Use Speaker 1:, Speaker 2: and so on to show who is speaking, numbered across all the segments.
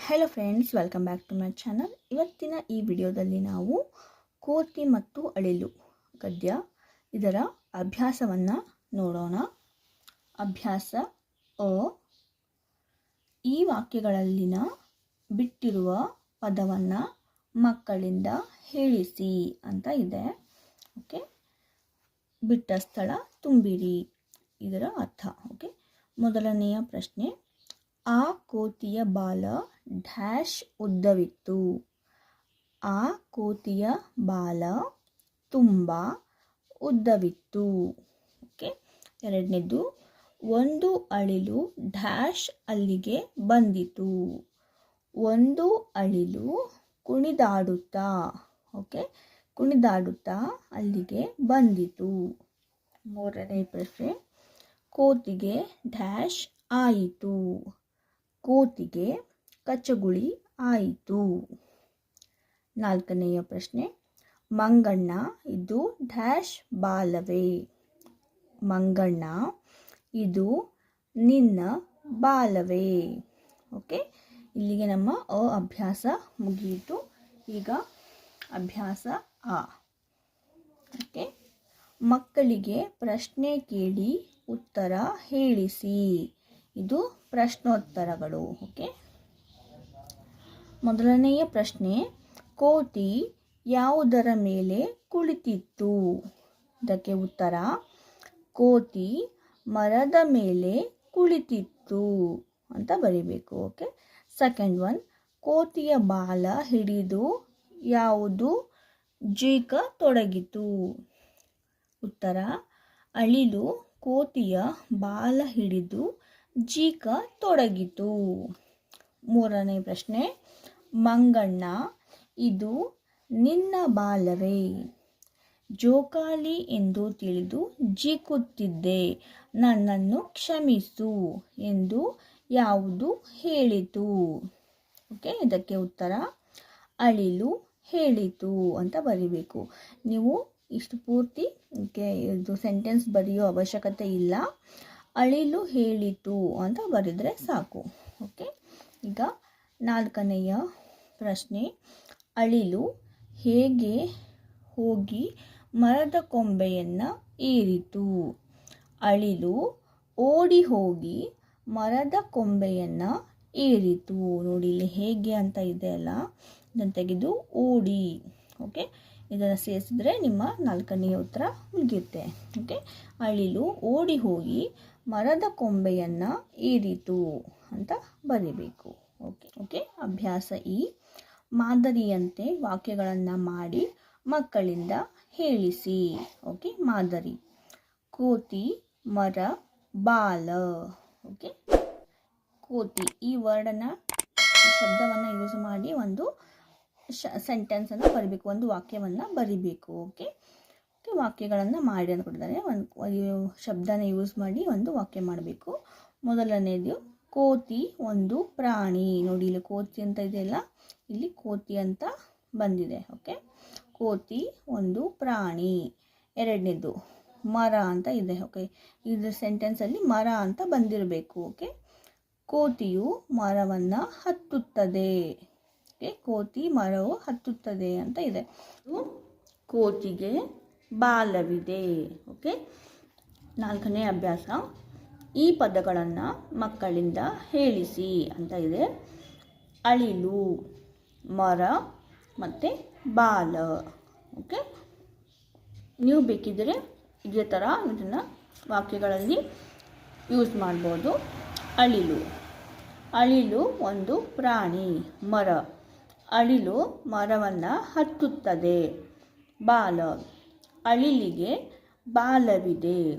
Speaker 1: Hello friends welcome back to my channel ಇವತ್ತಿನ ಈ ವಿಡಿಯೋದಲ್ಲಿ ನಾವು ಕೋತಿ ಮತ್ತು ಅಳಿಲು ಗದ್ಯ ಇದರ ಅಭ್ಯಾಸವನ್ನು ನೋಡೋಣ. ಅಭ್ಯಾಸ ಅ, ಈ ವಾಕ್ಯಗಳಲ್ಲಿನ ಬಿಟ್ಟಿರುವ ಪದವನ್ನು ಮಕ್ಕಳಿಂದ ಹೇಳಿಸಿ ಅಂತ ಇದೆ. ಓಕೆ? ಬಿಟ್ಟ ಸ್ಥಳ ತುಂಬಿರಿ ಇದರ ಅರ್ಥ. ಓಕೆ? ಮೊದಲನೆಯ ಪ್ರಶ್ನೆ ಆ ಕೋತಿಯ ಬಾಲ ಡ್ಯಾಶ್ ಉದ್ದವಿತ್ತು. ಆ ಕೋತಿಯ ಬಾಲ ತುಂಬ ಉದ್ದವಿತ್ತು. ಓಕೆ, ಎರಡನೇದು, ಒಂದು ಅಳಿಲು ಡ್ಯಾಶ್ ಅಲ್ಲಿಗೆ ಬಂದಿತು. ಒಂದು ಅಳಿಲು ಕುಣಿದಾಡುತ್ತಾ, ಓಕೆ, ಕುಣಿದಾಡುತ್ತಾ ಅಲ್ಲಿಗೆ ಬಂದಿತು. ಮೂರನೇ ಪ್ರಶ್ನೆ, ಕೋತಿಗೆ ಡ್ಯಾಶ್ ಆಯಿತು. ಕೋತಿಗೆ ಕಚ್ಚಗುಳಿ ಆಯಿತು. ನಾಲ್ಕನೆಯ ಪ್ರಶ್ನೆ, ಮಂಗಣ್ಣ ಇದು ಡ್ಯಾಶ್ ಬಾಲವೇ? ಮಂಗಣ್ಣ, ಇದು ನಿನ್ನ ಬಾಲವೇ? ಓಕೆ, ಇಲ್ಲಿಗೆ ನಮ್ಮ ಅ ಅಭ್ಯಾಸ ಮುಗಿಯಿತು. ಈಗ ಅಭ್ಯಾಸ ಆ. ಓಕೆ, ಮಕ್ಕಳಿಗೆ ಪ್ರಶ್ನೆ ಕೇಳಿ ಉತ್ತರ ಹೇಳಿಸಿ. ಇದು ಪ್ರಶ್ನೋತ್ತರಗಳು, ಓಕೆ? ಮೊದಲನೆಯ ಪ್ರಶ್ನೆ ಕೋತಿ ಯಾವುದರ ಮೇಲೆ ಕುಳಿತಿತ್ತು? ಇದಕ್ಕೆ ಉತ್ತರ ಕೋತಿ ಮರದ ಮೇಲೆ ಕುಳಿತಿತ್ತು ಅಂತ ಬರಿಬೇಕು, ಓಕೆ? ಸೆಕೆಂಡ್ ಒನ್ ಕೋತಿಯ ಬಾಲ ಹಿಡಿದು ಯಾವುದು? ಜೀಕ ತೊಡಗಿತು. ಉತ್ತರ, ಅಳಿಲು ಕೋತಿಯ ಬಾಲ ಹಿಡಿದು ಜೀಕ ತೊಡಗಿತು. ಮೂರನೇ ಪ್ರಶ್ನೆ, ಮಂಗಣ್ಣ, ಇದು ನಿನ್ನ ಬಾಲವೇ? ಜೋಕಾಲಿ ಎಂದು ತಿಳಿದು ಜೀಕುತ್ತಿದ್ದೆ, ನನ್ನನ್ನು ಕ್ಷಮಿಸು ಎಂದು ಯಾವುದು ಹೇಳಿತು? ಓಕೆ, ಇದಕ್ಕೆ ಉತ್ತರ, ಅಳಿಲು ಹೇಳಿತು ಅಂತ ಬರಿಬೇಕು. ನೀವು ಇಷ್ಟು ಪೂರ್ತಿ ಇದು ಸೆಂಟೆನ್ಸ್ ಬರೆಯೋ ಅವಶ್ಯಕತೆ ಇಲ್ಲ. ಅಳಿಲು ಹೇಳಿತು ಅಂತ ಬರೆದರೆ ಸಾಕು. ಓಕೆ? ಈಗ ನಾಲ್ಕನೆಯ ಪ್ರಶ್ನೆ. ಅಳಿಲು ಹೇಗೆ ಹೋಗಿ ಮರದ ಕೊಂಬೆಯನ್ನು ಏರಿತು? ಅಳಿಲು ಓಡಿ ಹೋಗಿ ಮರದ ಕೊಂಬೆಯನ್ನು ಏರಿತು. ನೋಡಿ, ಇಲ್ಲಿ ಹೇಗೆ ಅಂತ ಇದೆ ಅಲ್ಲ. ಇದನ್ನು ತೆಗೆದು ಓಡಿ. ಓಕೆ? ಇದನ್ನು ಸೇರಿಸಿದ್ರೆ ನಿಮ್ಮ ನಾಲ್ಕನೆಯ ಉತ್ತರ ಮುಗಿಯುತ್ತೆ. ಓಕೆ? ಅಳಿಲು ಓಡಿ ಹೋಗಿ ಮರದ ಕೊಂಬೆಯನ್ನು ಏರಿತು ಅಂತ ಬರಿಬೇಕು. Okay okay. ಅಭ್ಯಾಸ ಈ. ಮಾದರಿಯಂತೆ ವಾಕ್ಯಗಳನ್ನು ಮಾಡಿ ಮಕ್ಕಳಿಂದ ಹೇಳಿಸಿ. ಓಕೆ, ಮಾದರಿ. ಕೋತಿ, ಮರ, ಬಾಲ. ಓಕೆ, ಕೋತಿ. ಈ ವರ್ಡನ್ನು ಶಬ್ದವನ್ನು ಯೂಸ್ ಮಾಡಿ ಒಂದು ಶ ಸೆಂಟೆನ್ಸನ್ನು ಬರಿಬೇಕು, ಒಂದು ವಾಕ್ಯವನ್ನು ಬರಿಬೇಕು. ಓಕೆ ವಾಕ್ಯಗಳನ್ನು ಮಾಡಿ ಅಂತ ಕೊಟ್ಟಿದ್ದಾರೆ. ಒಂದು ಶಬ್ದನ ಯೂಸ್ ಮಾಡಿ ಒಂದು ವಾಕ್ಯ ಮಾಡಬೇಕು. ಮೊದಲನೇದು, ಕೋತಿ ಒಂದು ಪ್ರಾಣಿ. ನೋಡಿ, ಇಲ್ಲಿ ಕೋತಿ ಅಂತ ಇದೆಯಲ್ಲ ಇಲ್ಲಿ ಕೋತಿ ಅಂತ ಬಂದಿದೆ ಓಕೆ ಕೋತಿ ಒಂದು ಪ್ರಾಣಿ. ಎರಡನೇದು, ಮರ ಅಂತ ಇದೆ ಓಕೆ ಇದ್ರ ಸೆಂಟೆನ್ಸಲ್ಲಿ ಮರ ಅಂತ ಬಂದಿರಬೇಕು ಓಕೆ ಕೋತಿಯು ಮರವನ್ನು ಹತ್ತುತ್ತದೆ ಓಕೆ ಕೋತಿ ಮರವು ಹತ್ತುತ್ತದೆ ಅಂತ ಇದೆ. ಕೋತಿಗೆ ಬಾಲವಿದೆ. ಓಕೆ ನಾಲ್ಕನೇ ಅಭ್ಯಾಸ. ಈ ಪದಗಳನ್ನು ಮಕ್ಕಳಿಂದ ಹೇಳಿಸಿ ಅಂತ ಇದೆ. ಅಳಿಲು, ಮರ ಮತ್ತು ಬಾಲ. ಓಕೆ ನೀವು ಬೇಕಿದ್ದರೆ ಇದೇ ಥರ ಇದನ್ನು ವಾಕ್ಯಗಳಲ್ಲಿ ಯೂಸ್ ಮಾಡ್ಬೋದು. ಅಳಿಲು. ಅಳಿಲು ಒಂದು ಪ್ರಾಣಿ, ಮರ. ಅಳಿಲು ಮರವನ್ನು ಹತ್ತುತ್ತದೆ. ಬಾಲ. ಅಳಿಲಿಗೆ ಬಾಲವಿದೆ.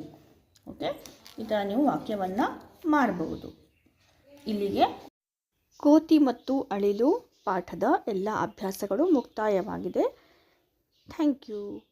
Speaker 1: ಓಕೆ? ಈ ಥರ ನೀವು ವಾಕ್ಯವನ್ನು ಮಾಡಬಹುದು. ಇಲ್ಲಿಗೆ ಕೋತಿ ಮತ್ತು ಅಳಿಲು ಪಾಠದ ಎಲ್ಲ ಅಭ್ಯಾಸಗಳು ಮುಕ್ತಾಯವಾಗಿದೆ. Thank you.